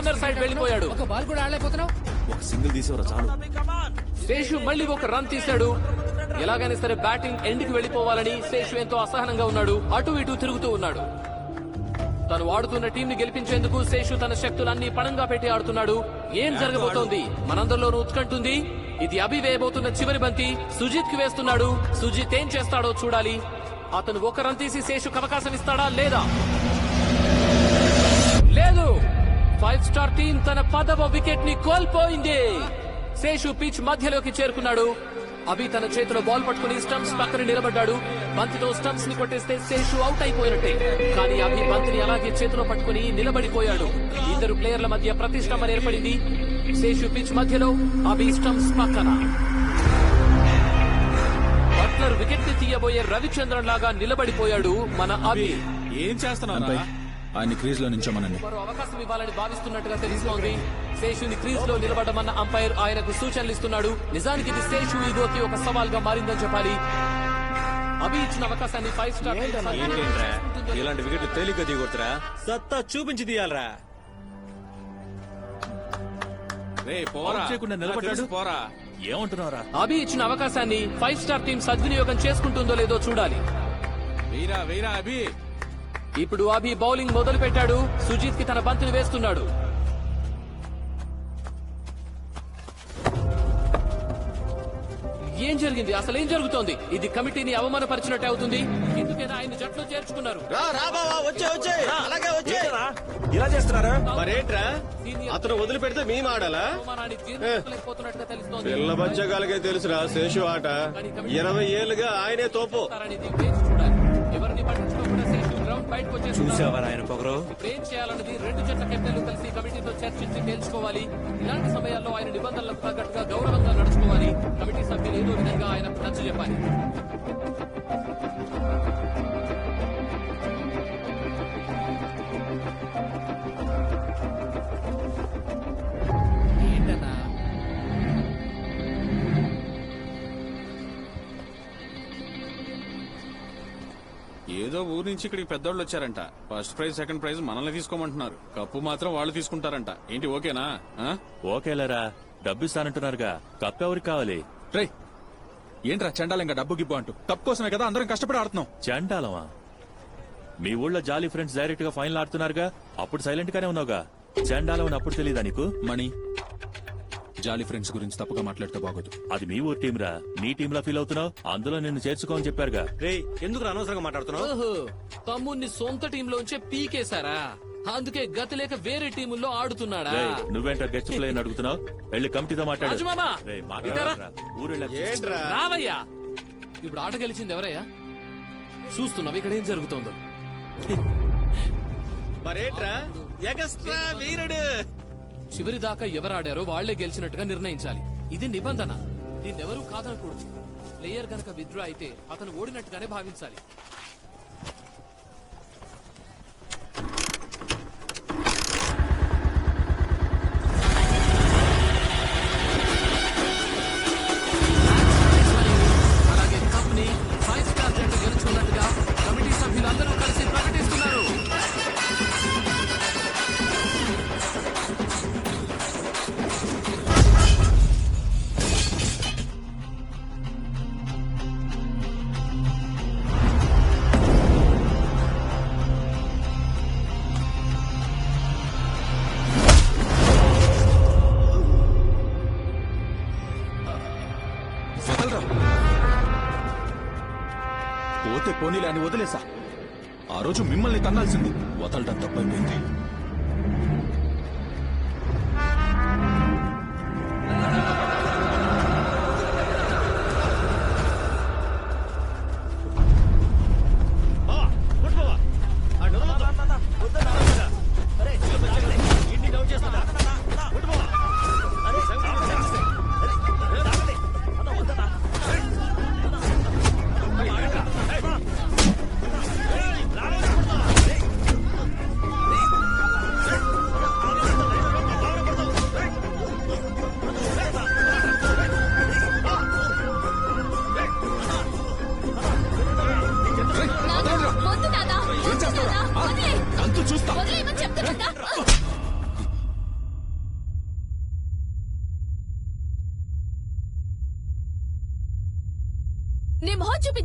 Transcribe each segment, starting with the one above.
Corner side వెళ్ళిపోయాడు. ఒక ball కూడా ఆడలేకపోతున్నావు? ఒక సింగిల్ తీసేవరా చాలు. శేషు మళ్ళీ ఒక రన్ తీశాడు. ఎలాగైనా సరే బ్యాటింగ్ ఎండ్కి వెళ్ళిపోవాలని శేషు ఎంతో అసహనంగా ఉన్నాడు. అటు ఇటు తిరుగుతూ ఉన్నాడు. తను ఆడుతున్న టీం ని గెలిపించేందుకు శేషు తన శక్తులన్నీ పణంగా పెట్టి ఆడుతున్నాడు. ఏం జరగబోతోంది? మనందరిలోనూ ఉత్కంఠుంది. ఇది అభి వేయబోతున్న చివరి బంతి. సుజిత్కి వేస్తున్నాడు. సుజిత్ ఏం చేస్తాడో చూడాలి. అతను ఒక రన్ తీసి శేషుకు అవకాశం ఇస్తాడా లేదా లేదు? ఫైవ్ స్టార్ టీం తన పదవ వికెట్ని కోల్పోయింది. శేషు పిచ్ మధ్యలోకి చేరుకున్నాడు. అభి తన చేతిలో బాల్ పట్టుకుని స్టంప్స్ పక్కన నిలబడ్డాడు. బంతితో స్టంప్స్ని కొట్టేస్తే శేషు అవుట్ అయిపోయినట్టే. కానీ అభి బంతిని అలాగే చేతిలో పట్టుకుని నిలబడిపోయాడు. ఇద్దరు ప్లేయర్ల మధ్య ప్రతిష్టంభన ఏర్పడింది. శేషు పిచ్ మధ్యలో అభి స్టంప్స్ పక్కన. బట్లర్ వికెట్ని తీయబోయే రవిచంద్రన్ లాగా నిలబడిపోయాడు మన అభి. ఏం చేస్తున్నావు ఆయన క్రీజ్లో నుంచోమనండి. మరో అవకాశం ఇవ్వాలని భావిస్తున్నట్టుగా తెలుస్తోంది. శేషుని క్రీజ్లో నిలబడమన్న అంపైర్ ఆయనకు సూచనలు ఇస్తున్నాడు. నిజానికి ఇది శేషు ఈగోకి ఒక సవాల్గా మారిందని చెప్పాలి. అభి ఇచ్చిన అవకాశాన్ని ఫైవ్ స్టార్ ఇలాంటి వికెట్ తేలిగ్గా దిగొడుతురా? సత్తా చూపించి తీయాలరా. రే పోరా. చేయకుండా నిలబడ్డాడు. పోరా. ఏమంటున్నారా అభి ఇచ్చిన అవకాశాన్ని ఫైవ్ స్టార్ టీం సద్వినియోగం చేసుకుంటుందో లేదో చూడాలి. వెయ్యరా వెయ్యరా అభి. ఇప్పుడు అభి బౌలింగ్ మొదలు పెట్టాడు సుజిత్కి తన బంతిని వేస్తున్నాడు. ఏం జరిగింది? అసలు ఏం జరుగుతోంది? ఇది కమిటీని అవమానపరిచినట్టే అవుతుంది. ఎందుకైనా ఆయన జట్లో చేర్చుకున్నారు? రా రా బావా వచ్చే వచ్చే. అలాగే వచ్చే. ఇలా చేస్తున్నారా? మరేంట్రా? అతను వదిలిపెడితే మేము ఆడాలా? అవమానాన్ని జీర్ణించుకోలేకపోతున్నట్టుగా తెలుస్తోంది. పిల్ల బచ్చగాలకే తెలుసురా శేషు ఆట. ఇరవై ఏళ్ళుగా ఆయనే తోపు. అనేది వేచి చూసావా ఆయన పొగరు? ఏం చేయాలన్నది రెండు జట్ల కెప్టెన్లు కలిసి కమిటీతో చర్చించి తేల్చుకోవాలి. ఇలాంటి సమయాల్లో ఆయన నిబంధనలకు తగ్గట్టుగా గౌరవంగా నడుచుకోవాలి. కమిటీ సభ్యులు ఏదో విధంగా ఆయన నచ్చ చెప్పాలి ఏదో ఊరు నుంచి ఇక్కడికి పెద్దోళ్ళు వచ్చారంట. ఫస్ట్ ప్రైజ్ సెకండ్ ప్రైజ్ మనల్ని తీసుకోమంటున్నారు. కప్పు మాత్రం వాళ్ళు తీసుకుంటారంట. ఏంటి ఓకేనా? ఆ? ఓకేలేరా. డబ్బు ఇస్తానంటున్నారుగా. కప్ ఎవరికి కావాలి? రేయ్ ఏంట్రా చండాలి ఇంకా డబ్బు గిబ్బు అంటూ? కప్ కోసమే కదా అందరం కష్టపడి ఆడుతున్నాం. చండాలమా? మీ ఊళ్ళో జాలీ ఫ్రెండ్స్ డైరెక్ట్గా ఫైనల్ ఆడుతున్నారుగా? అప్పుడు సైలెంట్ గానే ఉన్నావుగా. చండాలం అని అప్పుడు తెలీదా నీకు? మణి జాలీ ఫ్రెండ్స్ గురించి తప్పుగా మాట్లాడితే బాగోదు. అది మీ ఊరు టీం రా నీ టీమ్లో ఫీల్ అవుతున్నావు? అందులో నిన్ను చేర్చుకోని చెప్పారుగా. రే ఎందుకు అనవసరంగా మాట్లాడుతున్నావు? ఓహో తమ్ముణ్ణి సొంత టీంలోంచే పీకేశారా? అందుకే గతి లేక వేరే టీముల్లో ఆడుతున్నాడా? రేయ్, నువ్వేంటో గెస్ట్ ప్లేయర్ అడుగుతున్నావు? వెళ్ళి కమిటీతో మాట్లాడు. రాజుమామా, రేయ్, ఇటారా? మాట్లాడరా. ఊరు వెళ్ళి ఏంట్రా? రావయ్యా! ఇప్పుడు ఆట గెలిచింది ఎవరయ్యా? చూస్తున్నావు ఇక్కడ ఏం జరుగుతోందో. మరేంట్రా? ఎగస్ట్రా వీరుడు! చివరిదాకా ఎవరాడారో వాళ్ళే గెలిచినట్టుగా నిర్ణయించాలి. ఇది నిబంధన. దీన్నెవరూ కాదనకూడదు. ప్లేయర్ గనక విత్డ్రా అయితే అతను ఓడినట్టుగానే భావించాలి. అని వదిలేసా. ఆ రోజు మిమ్మల్ని తన్నాల్సింది. వదలడం తప్పైపోయింది.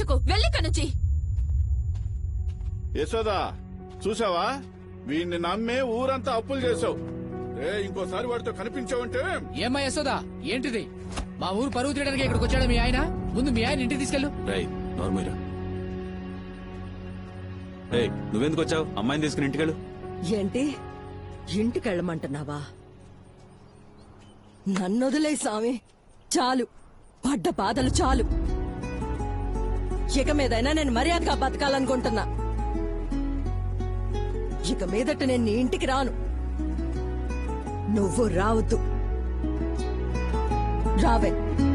చూపించుకో వెళ్ళి నుంచి. యశోదా చూసావా వీడిని నమ్మే ఊరంతా అప్పులు చేసావు ఏ ఇంకోసారి వాడితో కనిపించావంటే? ఏమ్మా యశోదా ఏంటిది? మా ఊరు పరువు తీయడానికి ఇక్కడికి వచ్చాడు మీ ఆయన? ముందు మీ ఆయన ఇంటికి తీసుకెళ్ళు. రై నువ్వెందుకు వచ్చావు? అమ్మాయిని తీసుకుని ఇంటికెళ్ళు. ఏంటి? ఇంటికెళ్ళమంటున్నావా నన్నొదిలే స్వామి. చాలు. పడ్డ బాధలు చాలు. ఇక మీదైనా నేను మర్యాదగా బతకాలనుకుంటున్నా. ఇక మీదట నేను నీ ఇంటికి రాను. నువ్వు రావద్దు. రావే.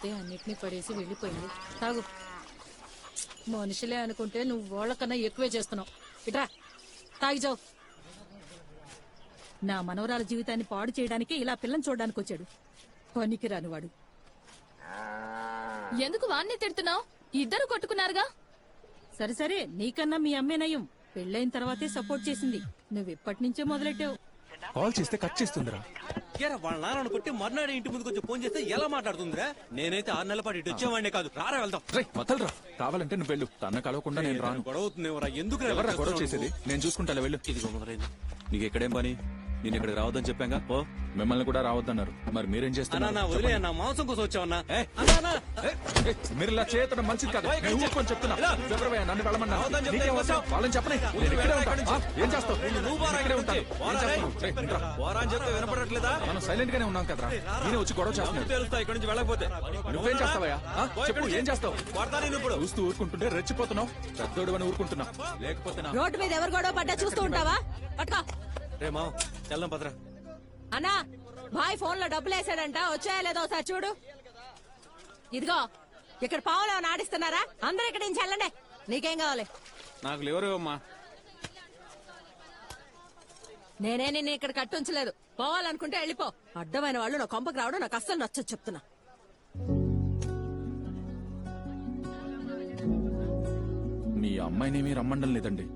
ఒక్కతే అన్నిటినీ పడేసి వెళ్ళిపోయింది. తాగు. మనుషులే అనుకుంటే నువ్వు వాళ్ళకన్నా ఎక్కువే చేస్తున్నావు. ఇట్రా. తాగి జావు. నా మనవరాల జీవితాన్ని పాడు చేయడానికి ఇలా పిల్లని చూడడానికి వచ్చాడు. పనికి రానివాడు ఎందుకు వాణ్ణి తిడుతున్నావు? ఇద్దరు కొట్టుకున్నారుగా? సరే సరే. నీకన్నా మీ అమ్మే నయం. పెళ్ళైన తర్వాతే సపోర్ట్ చేసింది. నువ్వు ఇప్పటి నుంచే మొదలెట్టావు. కాల్ చేస్తే కట్ చేస్తుందిరా. ఏరా వాళ్ళ నాన్నను కొట్టి మర్నాడు ఇంటి ముందుకు వచ్చి ఫోన్ చేస్తే ఎలా మాట్లాడుతుందిరా? నేనైతే ఆరు నెలల పాటు ఇటు వచ్చేవాడినే కాదు. రారా వెళ్దాం. రే వదలరా. కావాలంటే నువ్వు వెళ్ళు. తన కలవకుండా నేను రాను. గొడవ అవుతుందేమోరా? ఎందుకు ఎవరా గొడవ చేసేది? నేను చూసుకుంటా వెళ్ళు. ఇదిగో మొదలైంది. నీకు ఎక్కడేం పని? నేను ఇక్కడికి రావద్దని చెప్పాగా? ఓ మిమ్మల్ని కూడా రావద్దన్నారు. మరి మీరేం చేస్తున్నారు? నా వదిలే అన్న మాంసం కోసం వచ్చావన్నా. మీరు ఇలా చేయటం మంచిది కాదు. ఊరుకొని చెప్తున్నా. నన్ను వెళ్ళమన్నా? వాళ్ళని చెప్పని. ఇక్కడే. ఇక్కడి ఏం చేస్తావు? ఇక్కడే ఇక్కడి వినపడట్లేదా? మనం సైలెంట్ గానే ఉన్నాం కదరా. నేనే వచ్చి గొడవ తెలుస్తా ఇక్కడ నుంచి వెళ్ళకపోతే. నువ్వేం చేస్తావయ్యా? చెప్పు ఇక్కడి ఏం. చేస్తావు? కొడతా నేను ఇప్పుడు. చూస్తూ ఊరుకుంటుంటే రెచ్చిపోతున్నావు. పెద్దోడు అని ఊరుకుంటున్నా. లేకపోతే నా రోడ్డు మీద ఎవరు గొడవ పడ్డా చూస్తూ ఉంటావా? పట్టుకో. వెళ్దాం అన్నా భాయ్ ఫోన్లో డబ్బులు వేసాడంట. వచ్చాయా లేదో ఒకసారి చూడు. ఇదిగో ఇక్కడ పావులు ఏమైనా ఆడిస్తున్నారా? అందరూ ఇక్కడ నుంచి వెళ్ళండి. నీకేం కావాలి? నాకు లేవరు అమ్మా. నేనే నిన్ను ఇక్కడ కట్టుంచలేదు. పోవాలనుకుంటే వెళ్ళిపో. అడ్డమైన వాళ్ళు నా కొంపకు రావడం నాకు అస్సలు నచ్చదు చెప్తున్నా. మీ అమ్మాయినేమీ రమ్మండం లేదండి.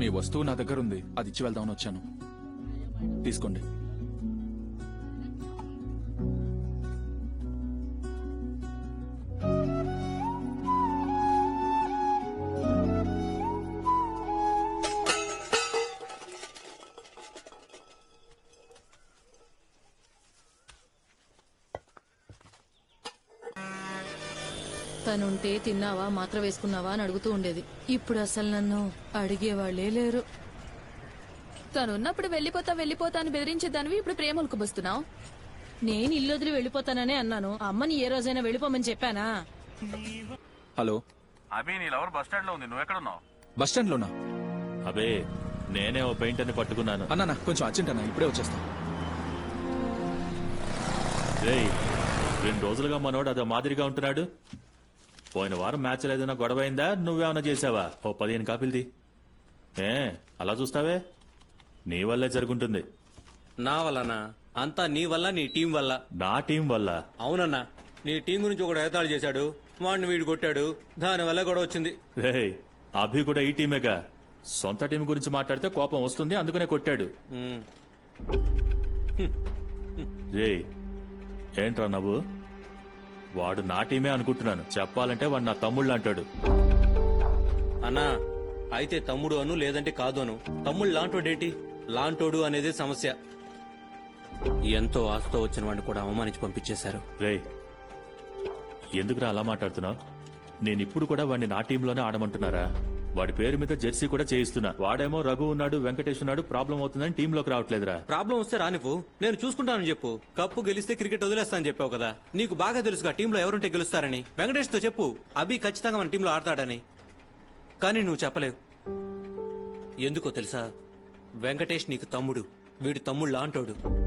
మీ వస్తువు నా దగ్గర ఉంది అది ఇచ్చి వెళ్దామని వచ్చాను. తీసుకోండి. తనుంటే తిన్నావా మాత్ర వేసుకున్నావా అని అడుగుతూ ఉండేది. ఇప్పుడు అసలు నన్ను అడిగేవాళ్ళే లేరు. తనున్నప్పుడు వెళ్ళిపోతా వెళ్ళిపోతా అని బెదిరించేదానివి ఇప్పుడు ప్రేమలకు బస్తున్నావు నేను ఇల్లు వదిలి వెళ్ళిపోతాననే అన్నాను. అమ్మని ఏ రోజైనా వెళ్ళిపోమని చెప్పానా? హలో. అభి నీ లవర్ బస్ స్టాండ్లో ఉంది. నువ్వు ఎక్కడ ఉన్నావు బస్ స్టాండ్ లోనా అబే నేనే ఓ పెయింటర్ని పట్టుకున్నాను. అన్నా కొంచెం అర్జెంట్ అన్న ఇప్పుడే వచ్చేస్తా. రేయ్ రెండు రోజులుగా మనోడు అదో మాదిరిగా ఉంటున్నాడు. పోయిన వారం మ్యాచ్ ఏదైనా గొడవ అయిందా? నువ్వేమన్నా చేసావా? ఓ పదిహేను కాపీలది ఏ అలా చూస్తావే? నీ వల్లే జరుగుంటుంది. నా వల్లనా? అంతా నీ వల్ల నీ టీం వల్ల? నా టీం వల్ల. అవునన్నా. నీ టీం గురించి ఒకడు ఏతాడు చేశాడు. వాడిని వీడు కొట్టాడు. దాని వల్ల గొడవ వచ్చింది. రేయ్ అభి కూడా ఈ టీమేగా. సొంత టీం గురించి మాట్లాడితే కోపం వస్తుంది అందుకనే కొట్టాడు. ఉమ్. ఏంట్రా నవ్వు? వాడు నా టీమే అనుకుంటున్నాను. చెప్పాలంటే వాడు నా తమ్ముళ్ళు అంటాడు. అన్నా అయితే తమ్ముడు అను లేదంటే కాదు అను. తమ్ముడు లాంటోడేంటి? లాంటోడు అనేది సమస్య. ఎంతో ఆశతో వచ్చిన వాడిని కూడా అవమానించి పంపించేశారు. రేయ్ ఎందుకురా అలా మాట్లాడుతున్నావు? నేను ఇప్పుడు కూడా వాడిని నా టీంలోనే ఆడమంటున్నారా? వాడి పేరు మీద జెర్సీ కూడా చేయిస్తున్నా. వాడేమో రఘు ఉన్నాడు వెంకటేష్ ఉన్నాడు ప్రాబ్లం అవుతుందని టీంలోకి రావట్లేదురా. ప్రాబ్లం వస్తే రానివ్వు నేను చూసుకుంటానని చెప్పు. కప్పు గెలిస్తే క్రికెట్ వదిలేస్తానని చెప్పావు కదా. నీకు బాగా తెలుసుగా టీంలో ఎవరుంటే గెలుస్తారని. వెంకటేష్తో చెప్పు. అభి ఖచ్చితంగా మన టీంలో ఆడతాడని. కానీ నువ్వు చెప్పలేవు. ఎందుకో తెలుసా? వెంకటేష్ నీకు తమ్ముడు. వీడు తమ్ముడు లాంటోడు